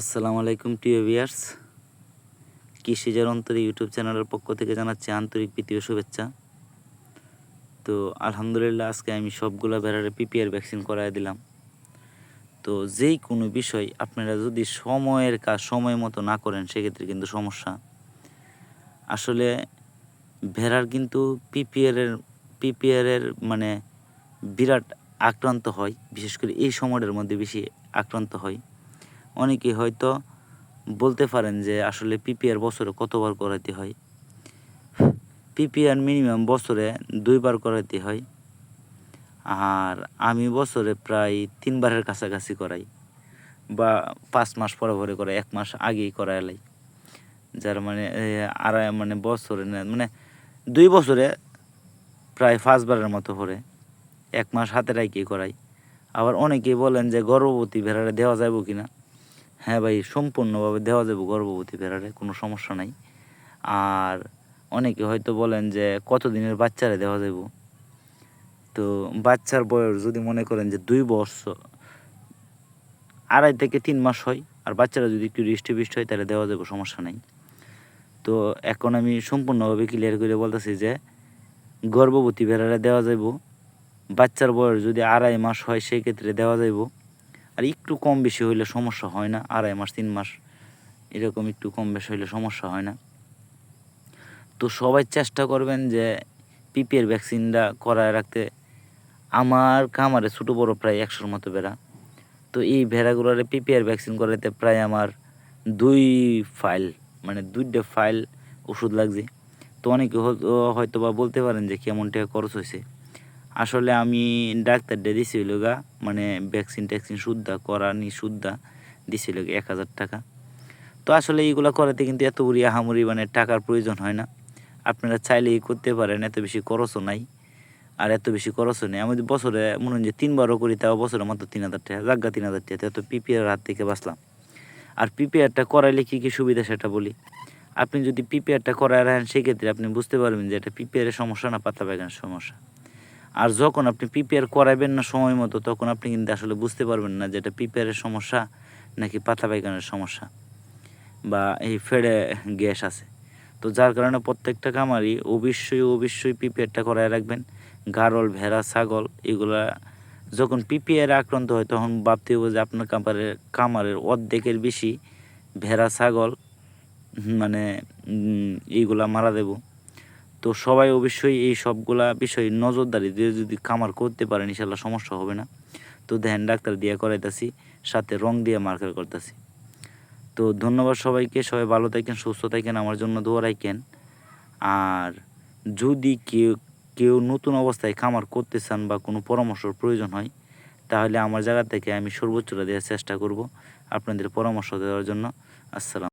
আসসালামু আলাইকুম, প্রিয় ভিয়ার্স কৃষিজার অন্তরে ইউটিউব চ্যানেলের পক্ষ থেকে জানাচ্ছি আন্তরিক প্রীতীয় শুভেচ্ছা। তো আলহামদুলিল্লাহ, আজকে আমি সবগুলো ভেড়ারে পিপিআর ভ্যাকসিন করাই দিলাম। তো যেই কোনো বিষয় আপনারা যদি সময়ের কাজ সময় মতো না করেন, সেক্ষেত্রে কিন্তু সমস্যা। আসলে ভেড়ার কিন্তু পিপিআরের পিপিআরের মানে বিরাট আক্রান্ত হয়, বিশেষ করে এই সময়টার মধ্যে বেশি আক্রান্ত হয়। অনেকে হয়তো বলতে পারেন যে আসলে পিপিআর বছরে কতবার করাতে হয়? পিপিআর মিনিমাম বছরে দুইবার করাতে হয়। আর আমি বছরে প্রায় তিনবারের কাছাকাছি করাই বা পাঁচ মাস পরে পরে করে এক মাস আগেই করাই লাই। যার মানে আড়াই মানে বছরে মানে দুই বছরে প্রায় পাঁচবারের মতো করে এক মাস হাতে রাখি করাই। আবার অনেকেই বলেন যে গর্ভবতী ভেড়াটা দেওয়া যাবে কি না হ্যাঁ ভাই, সম্পূর্ণভাবে দেওয়া যাবে গর্ভবতী ভেড়ারে, কোনো সমস্যা নাই। আর অনেকে হয়তো বলেন যে কত দিনের বাচ্চারে দেওয়া যাবে তো বাচ্চার বয়স যদি মনে করেন যে দুই বছর, আড়াই থেকে তিন মাস হয়, আর বাচ্চারা যদি একটু হৃষ্টপুষ্ট হয়, তাহলে দেওয়া যাবে, সমস্যা নেই। তো এখন আমি সম্পূর্ণভাবে ক্লিয়ার করে বলতেছি যে, গর্ভবতী ভেড়ারে দেওয়া যাইব। বাচ্চার বয়স যদি আড়াই মাস হয়, সেই ক্ষেত্রে দেওয়া যাইব। আর একটু কম বেশি হইলে সমস্যা হয় না, আড়াই মাস, তিন মাস এরকম একটু কম বেশি হইলে সমস্যা হয় না। তো সবাই চেষ্টা করবেন যে পিপিএর ভ্যাকসিনটা করায় রাখতে। আমার খামারে ছোটো বড় প্রায় একশোর মতো ভেড়া। তো এই ভেড়াগুলোর পিপিআর ভ্যাকসিন করাতে প্রায় আমার দুই ফাইল মানে দুইটা ফাইল ওষুধ লাগছে। তো অনেকে হয়তো বা বলতে পারেন যে কেমন টাকা খরচ হয়েছে আসলে আমি ডাক্তার ডে দিছিল গা মানে ভ্যাকসিন ট্যাকসিন শুদ্ধা করানি শুদ্ধা দিছিল এক হাজার টাকা। তো আসলে এইগুলো করাতে কিন্তু এত বুড়ি আহামরি মানে টাকার প্রয়োজন হয় না। আপনারা চাইলেই করতে পারেন, এত বেশি খরচও নাই, আর এত বেশি খরচও নেই। আমি বছরে মনে হয় যে তিনবারও করি, তাও বছরে মাত্র তিন হাজার টাকা জাগা তিন হাজার টাকা, তো পিপিআর হাত থেকে বাঁচলাম। আর পিপিআরটা করাইলে কী কী সুবিধা সেটা বলি? আপনি যদি পিপিআরটা করায় রাখেন, সেক্ষেত্রে আপনি বুঝতে পারবেন যে এটা পিপিআরের সমস্যা না, পাতা বাগানের সমস্যা। আর যখন আপনি পিপিআর করাবেন না সময় মতো, তখন আপনি কিন্তু আসলে বুঝতে পারবেন না যে এটা পিপিআরের সমস্যা নাকি পাতা পায়খানার সমস্যা বা এই ফেড়ে গ্যাস আছে। তো যার কারণে প্রত্যেকটা খামারই অবশ্যই অবশ্যই পিপিআরটা করায় রাখবেন। গারল, ভেড়া, ছাগল এগুলা যখন পিপিআর আক্রান্ত হয়, তখন ভাবতে হবে যে আপনার খামারের কামারের অর্ধেকের বেশি ভেড়া, ছাগল মানে এইগুলা মারা দেব। তো সবাই অবশ্যই এই সবগুলা বিষয় নজরদারি দিয়ে যদি কামার করতে পারেন ইনশাল্লাহ সমস্যা হবে না। তো ধ্যান ডাক্তার দিয়ে করাইতেছি, সাথে রং দিয়ে মার্কার করতেছি। তো ধন্যবাদ সবাইকে, সবাই ভালো থাকেন, সুস্থ থাকেন, আমার জন্য দোয়া রাখেন। আর যদি কেউ কেউ নতুন অবস্থায় খামার করতে চান বা কোনো পরামর্শের প্রয়োজন হয়, তাহলে আমার জায়গা থেকে আমি সর্বোচ্চটা দেওয়ার চেষ্টা করব আপনাদের পরামর্শ দেওয়ার জন্য। আসসালাম।